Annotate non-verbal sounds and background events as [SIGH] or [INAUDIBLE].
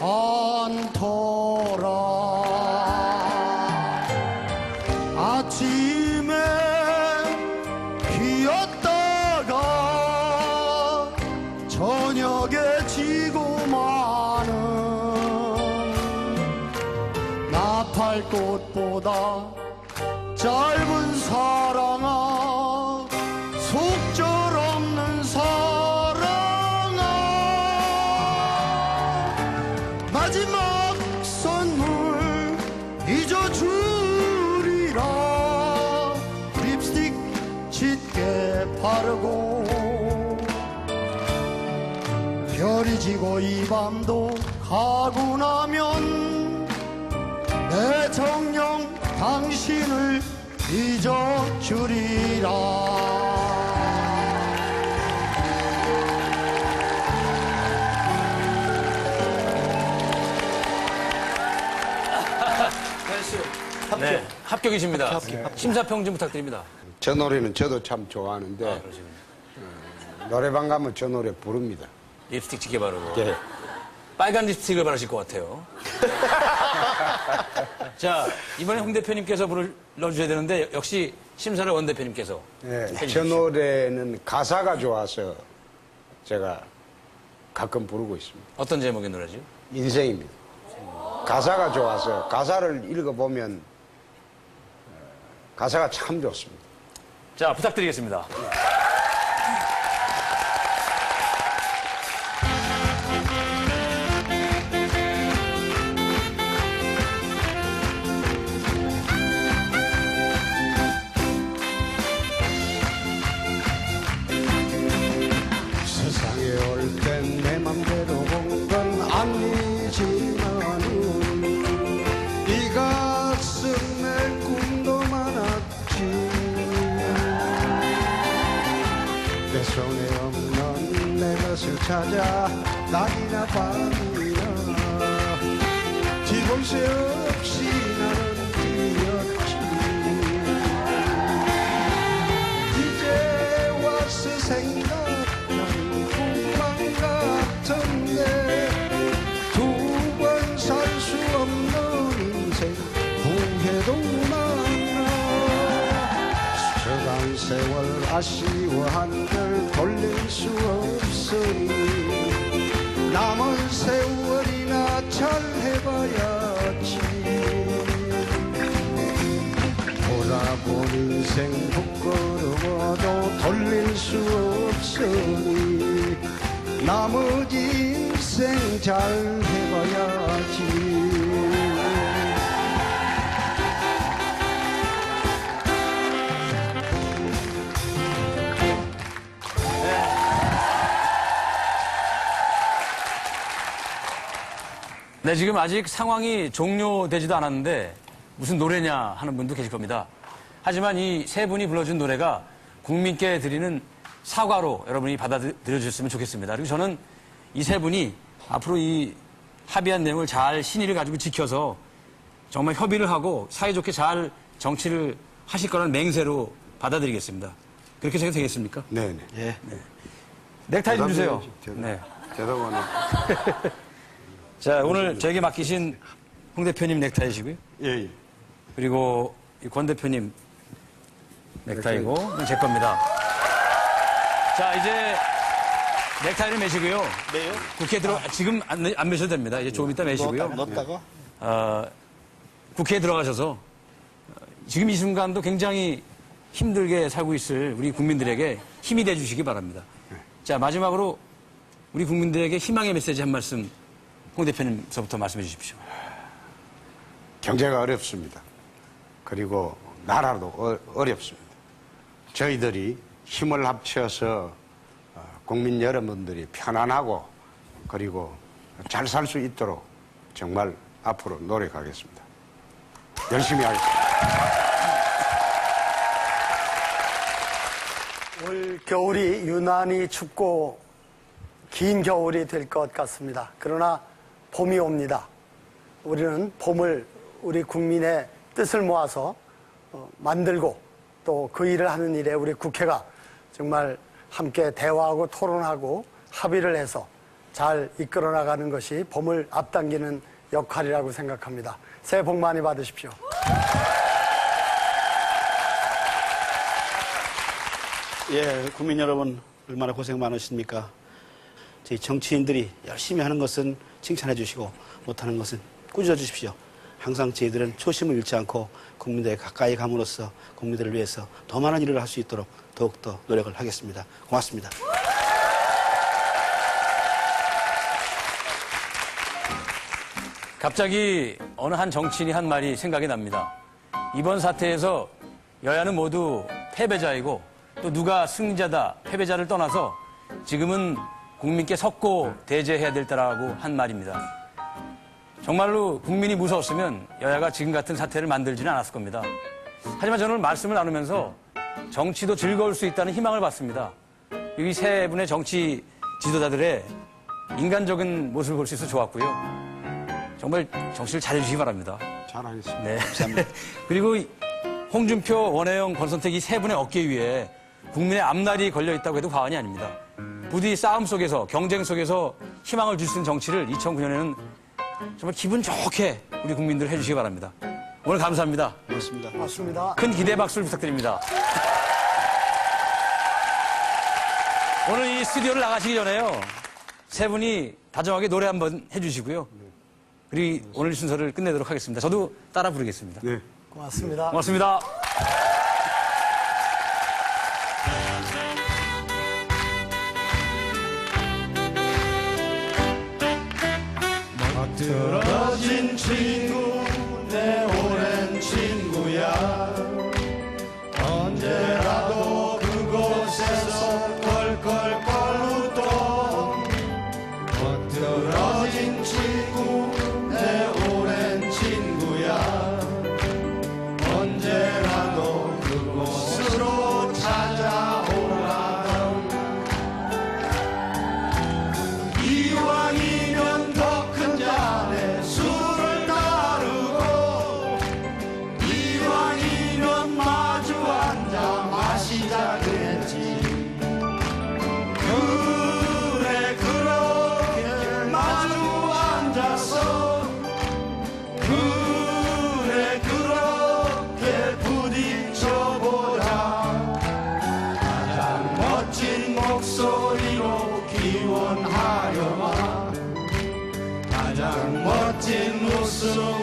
않더라. 아침에 피었다가 저녁에 지고 마는 나팔꽃보다 짧은 사랑아 바르고 별이 지고 이 밤도 가고 나면 내 정령 당신을 잊어주리라 [LAUGHS] 네, 합격이십니다. 심사평 좀 부탁드립니다. 저 노래는 저도 참 좋아하는데 아, 그러시군요. 노래방 가면 저 노래 부릅니다. 립스틱 짙게 바르고. 예. 빨간 립스틱을 바르실 것 같아요. [LAUGHS] 자, 이번에 홍 대표님께서 불러주셔야 되는데, 역시 심사를 원 대표님께서. 예. 저 노래는 가사가 좋아서 제가 가끔 부르고 있습니다. 어떤 제목의 노래죠? 인생입니다. 가사가 좋아서 가사를 읽어보면 어, 가사가 참 좋습니다. 자, 부탁드리겠습니다. 낮이나 밤이나 뒤볼 새 없이 나는 뛰었지. 이제 와서 생각 나는 꿈만 같은데 두 번 살 수 없는 인생 후회도 많아. 저간 세월 아쉬워 한들 돌릴 수 없으니 남은 세월이나 잘 해봐야지. 돌아본 인생 부끄러워도 돌릴 수 없으니 나머지 인생 잘 해봐야 네, 지금 아직 상황이 종료되지도 않았는데 무슨 노래냐 하는 분도 계실 겁니다. 하지만 이 세 분이 불러준 노래가 국민께 드리는 사과로 여러분이 받아들여 주셨으면 좋겠습니다. 그리고 저는 이 세 분이 앞으로 이 합의한 내용을 잘 신의를 가지고 지켜서 정말 협의를 하고 사이좋게 잘 정치를 하실 거라는 맹세로 받아들이겠습니다. 그렇게 생각 되겠습니까? 네네 예. 넥타이 좀 주세요. 대답. 네. 대답하는 자, 오늘 저에게 맡기신 홍 대표님 넥타이시고요. 예, 예. 그리고 이 권 대표님 넥타이고 이건 제 겁니다. 자 이제 넥타이를 매시고요. 매요? 국회 들어 지금 안, 매- 안 매셔도 됩니다. 이제 조금 이따 매시고요. 넣었다가? 어, 국회에 들어가셔서 어, 지금 이 순간도 굉장히 힘들게 살고 있을 우리 국민들에게 힘이 돼 주시기 바랍니다. 자 마지막으로 우리 국민들에게 희망의 메시지 한 말씀 홍 대표님서부터 말씀해 주십시오. 경제가 어렵습니다. 그리고 나라도 어, 어렵습니다. 저희들이 힘을 합쳐서 어, 국민 여러분들이 편안하고 그리고 잘 살 수 있도록 정말 앞으로 노력하겠습니다. 열심히 하겠습니다. 올 겨울이 유난히 춥고 긴 겨울이 될 것 같습니다. 그러나 봄이 옵니다. 우리는 봄을 우리 국민의 뜻을 모아서 어, 만들고 또 그 일을 하는 일에 우리 국회가 정말 함께 대화하고 토론하고 합의를 해서 잘 이끌어 나가는 것이 봄을 앞당기는 역할이라고 생각합니다. 새해 복 많이 받으십시오. 예, 국민 여러분 얼마나 고생 많으십니까? 저희 정치인들이 열심히 하는 것은 칭찬해 주시고 못하는 것은 꾸짖어 주십시오. 항상 저희들은 초심을 잃지 않고 국민들에 가까이 감으로써 국민들을 위해서 더 많은 일을 할 수 있도록 더욱더 노력을 하겠습니다. 고맙습니다. 갑자기 어느 한 정치인이 한 말이 생각이 납니다. 이번 사태에서 여야는 모두 패배자이고 또 누가 승리자다, 패배자를 떠나서 지금은 국민께 섰고 대제해야 될 때라고 한 말입니다. 정말로 국민이 무서웠으면 여야가 지금 같은 사태를 만들지는 않았을 겁니다. 하지만 저는 말씀을 나누면서 정치도 즐거울 수 있다는 희망을 받습니다. 이 세 분의 정치 지도자들의 인간적인 모습을 볼 수 있어서 좋았고요. 정말 정치를 잘해주시기 바랍니다. 잘하겠습니다. 네. [LAUGHS] 그리고 이 홍준표, 원혜영, 권선택 이 세 분의 어깨 위에 국민의 앞날이 걸려 있다고 해도 과언이 아닙니다. 부디 싸움 속에서 경쟁 속에서 희망을 줄 수 있는 정치를 2009년에는 정말 기분 좋게 우리 국민들 해주시기 바랍니다. 오늘 감사합니다. 고맙습니다. 고맙습니다. 큰 기대 박수를 부탁드립니다. 오늘 이 스튜디오를 나가시기 전에요. 세 분이 다정하게 노래 한번 해주시고요. 그리고 오늘 순서를 끝내도록 하겠습니다. 저도 따라 부르겠습니다. 네. 고맙습니다. 고맙습니다. 들어진 친구 기